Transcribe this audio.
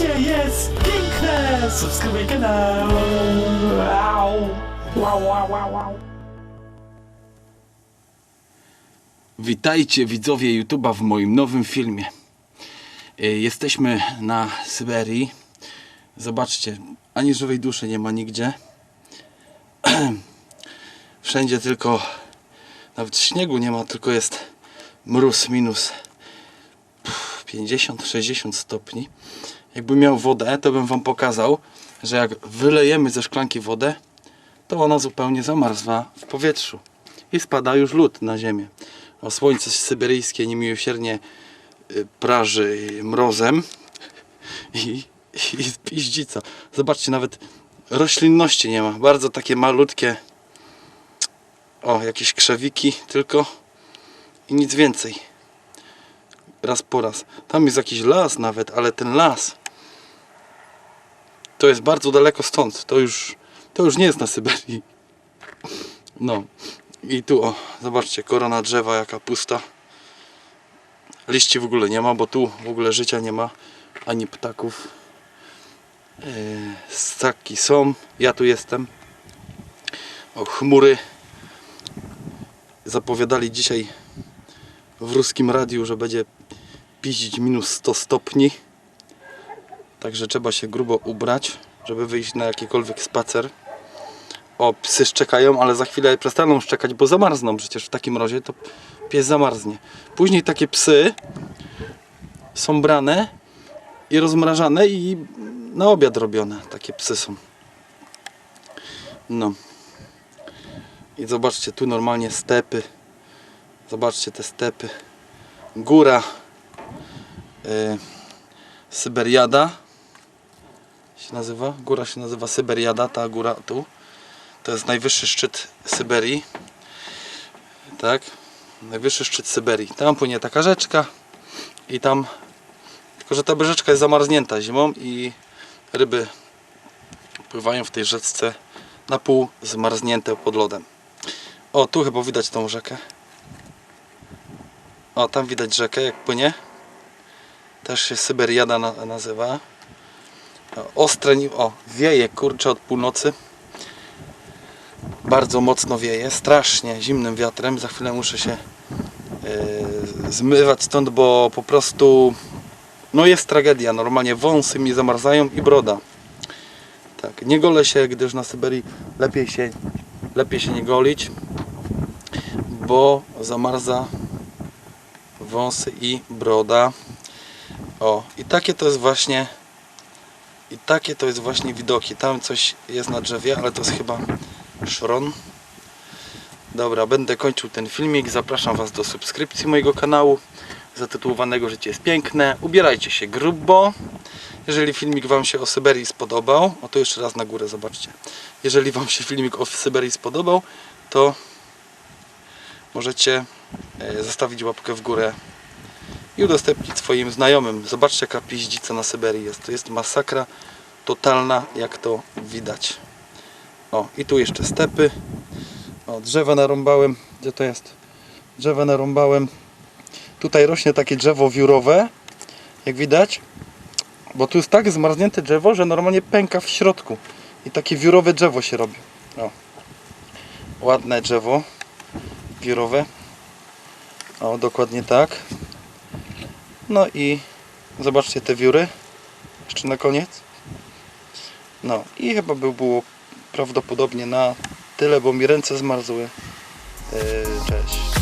Życie jest piękne! Subskrybuj kanał! Wow, wow, wow, wow. Witajcie widzowie YouTube'a w moim nowym filmie. Y, Jesteśmy na Syberii. Zobaczcie, ani żywej duszy nie ma nigdzie. Wszędzie tylko, nawet śniegu nie ma, tylko jest mróz minus 50-60 stopni. Jakby miał wodę, to bym wam pokazał, że jak wylejemy ze szklanki wodę, to ona zupełnie zamarzła w powietrzu i spada już lód na ziemię. O słońce syberyjskie niemiłosiernie y, praży mrozem i, i piździca. Zobaczcie, nawet roślinności nie ma. Bardzo takie malutkie o, jakieś krzewiki tylko i nic więcej. Raz po raz. Tam jest jakiś las nawet, ale ten las to jest bardzo daleko stąd. To już, to już nie jest na Syberii. No. I tu o, zobaczcie, korona drzewa jaka pusta. Liści w ogóle nie ma, bo tu w ogóle życia nie ma, ani ptaków. Yy, ssaki są, ja tu jestem. O, chmury. Zapowiadali dzisiaj w ruskim radiu, że będzie piździć minus 100 stopni. Także trzeba się grubo ubrać, żeby wyjść na jakikolwiek spacer. O, psy szczekają, ale za chwilę przestaną szczekać, bo zamarzną przecież w takim razie to pies zamarznie. Później takie psy są brane i rozmrażane i na obiad robione. Takie psy są. No. I zobaczcie, tu normalnie stepy. Zobaczcie te stepy. Góra. Yy, Syberiada się nazywa. Góra się nazywa Syberiada, ta góra tu. To jest najwyższy szczyt Syberii. Tak? Najwyższy szczyt Syberii. Tam płynie taka rzeczka i tam tylko, że ta rzeczka jest zamarznięta zimą i ryby pływają w tej rzeczce na pół zmarznięte pod lodem. O, tu chyba widać tą rzekę. O, tam widać rzekę jak płynie. Też się Syberiada na, nazywa. Ostre, o, wieje kurczę od północy bardzo mocno wieje, strasznie zimnym wiatrem. Za chwilę muszę się e, zmywać stąd, bo po prostu no jest tragedia. Normalnie wąsy mi zamarzają i broda. Tak, nie golę się, gdyż na Syberii lepiej się, lepiej się nie golić, bo zamarza wąsy i broda. O, i takie to jest właśnie i takie to jest właśnie widoki. Tam coś jest na drzewie, ale to jest chyba szron. Dobra, będę kończył ten filmik. Zapraszam Was do subskrypcji mojego kanału zatytułowanego Życie jest piękne. Ubierajcie się grubo. Jeżeli filmik Wam się o Syberii spodobał, o to jeszcze raz na górę zobaczcie. Jeżeli Wam się filmik o Syberii spodobał, to możecie e, zostawić łapkę w górę i udostępnić swoim znajomym. Zobaczcie jaka piździca na Syberii jest. To jest masakra totalna, jak to widać. O, i tu jeszcze stepy. O, drzewa narąbałem. Gdzie to jest? Drzewa narąbałem. Tutaj rośnie takie drzewo wiórowe, jak widać. Bo tu jest tak zmarznięte drzewo, że normalnie pęka w środku. I takie wiórowe drzewo się robi. O. Ładne drzewo wiórowe. O, dokładnie tak. No i zobaczcie te wióry. Jeszcze na koniec. No i chyba by było prawdopodobnie na tyle, bo mi ręce zmarzły. Yy, cześć.